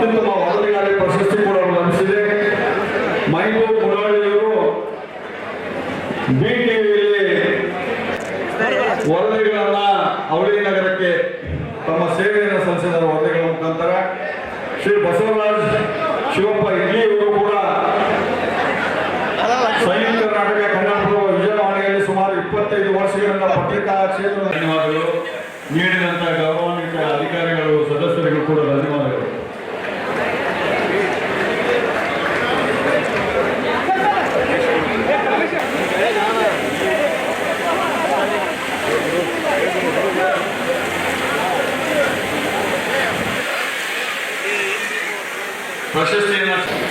ಅತ್ಯುತ್ತಮ ವರದಿಗಾರಿ ಪ್ರಶಸ್ತಿ ಕೂಡ ಲಭಿಸಿದೆ. ಮೈಬೂಬ್ ಮುರಾಳಿಯವರು ಬಿ ಟಿವಿಯಲ್ಲಿ ವರದಿಗಳನ್ನ ಅವಳಿ ನಗರಕ್ಕೆ ತಮ್ಮ ಸೇವೆಯನ್ನು ಸಲ್ಲಿಸಿದ ವರದಿಗಳ ಮುಖಾಂತರ. ಶ್ರೀ ಬಸವರಾಜ್ ಶಿವಪ್ಪ ಇಡ್ಲಿಯವರು ಕೂಡ ಸಂಯುಕ್ತ ಕರ್ನಾಟಕ ಕನ್ನಡಪ್ರಭ ವಿಜಯವಾಣಿಯಲ್ಲಿ ಸುಮಾರು ಇಪ್ಪತ್ತೈದು ವರ್ಷಗಳಿಂದ ಪತ್ರಿಕಾ ಕ್ಷೇತ್ರ ಧನ್ಯವಾದಗಳು. ನೀಡಿದಂತ Прошествие на...